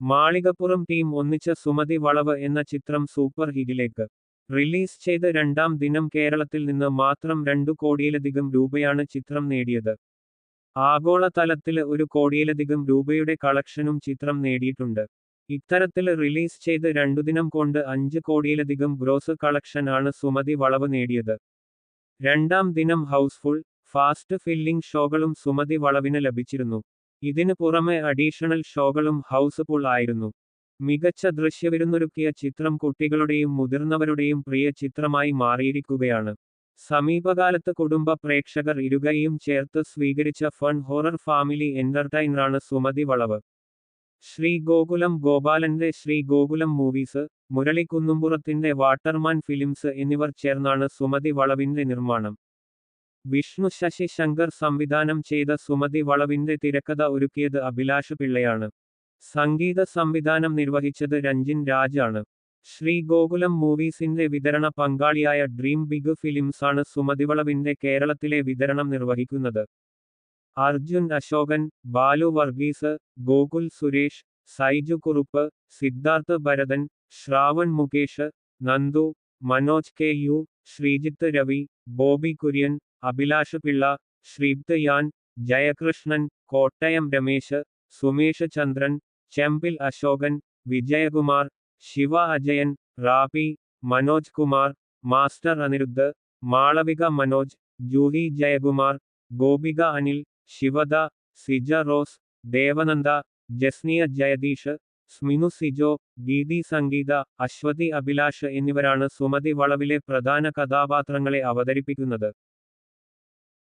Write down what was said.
Malikappuram team ഒന്നിച്ച Sumathi വളവ് എന്ന ചിത്രം സൂപ്പർ ഹിറ്റിലേക്ക്. റിലീസ് ചെയ്ത രണ്ടാം ദിനം കേരളത്തിൽ നിന്ന് മാത്രം രണ്ടു കോടിയിലധികം രൂപയാണ് ചിത്രം നേടിയത്. ആഗോള തലത്തിൽ ഒരു കോടിയിലധികം രൂപയുടെ കളക്ഷനും ചിത്രം നേടിയിട്ടുണ്ട്. ഇത്തരത്തിൽ റിലീസ് ചെയ്ത് രണ്ടു ദിനം കൊണ്ട് അഞ്ച് കോടിയിലധികം ഗ്രോസ് കളക്ഷനാണ് സുമതി വളവ് നേടിയത്. രണ്ടാം ദിനം ഹൗസ്ഫുൾ ഫാസ്റ്റ് ഫില്ലിംഗ് ഷോകളും സുമതി വളവിന് ലഭിച്ചിരുന്നു. ഇതിനു പുറമെ അഡീഷണൽ ഷോകളും ഹൗസ്ഫുൾ ആയിരുന്നു. മികച്ച ദൃശ്യവിരുന്നൊരുക്കിയ ചിത്രം കുട്ടികളുടെയും മുതിർന്നവരുടെയും പ്രിയ ചിത്രമായി മാറിയിരിക്കുകയാണ്. സമീപകാലത്ത് കുടുംബ പ്രേക്ഷകർ ഇരുകയും ചേർത്ത് സ്വീകരിച്ച ഫൺ ഹൊറർ ഫാമിലി എന്റർടൈനറാണ് സുമതി വളവ്. ശ്രീ ഗോകുലം ഗോപാലന്റെ ശ്രീ ഗോകുലം മൂവീസ് മുരളി കുന്നുംപുറത്തിന്റെ വാട്ടർമാൻ ഫിലിംസ് എന്നിവർ ചേർന്നാണ് സുമതി വളവിന്റെ നിർമ്മാണം. വിഷ്ണു ശശി ശങ്കർ സംവിധാനം ചെയ്ത സുമതി വളവിന്റെ തിരക്കഥ ഒരുക്കിയത് അഭിലാഷ് പിള്ളയാണ്. സംഗീത സംവിധാനം നിർവഹിച്ചത് രഞ്ജിൻ രാജ് ആണ് ശ്രീ ഗോകുലം മൂവീസിന്റെ വിതരണ പങ്കാളിയായ ഡ്രീം ബിഗ് ഫിലിംസാണ് സുമതിവളവിന്റെ കേരളത്തിലെ വിതരണം നിർവഹിക്കുന്നത്. Arjun Ashokan Balu Varghese Gokul Suresh Saiju Kurup Siddharth Bharathan Shravan Mukesh Nandu Manoj K U Sreejith Ravi Bobby Kurian Abhilash Pillai Sreepath Yan Jayakrishnan Kottayam Ramesh Sumesh Chandran Chembil Ashokan Vijayakumar Shiva Ajayan Rabi Manoj Kumar master Anirudh Malavika Manoj Juhi Jayakumar Gopika Anil Shivada Sija Rose Devananda Jasniya Jayadeesh Sminu Sijo Geethi Sangeetha Aswathy Abhilash എന്നിവരാണ് സുമതി വളവിലെ പ്രധാന കഥാപാത്രങ്ങളെ അവതരിപ്പിക്കുന്നത്.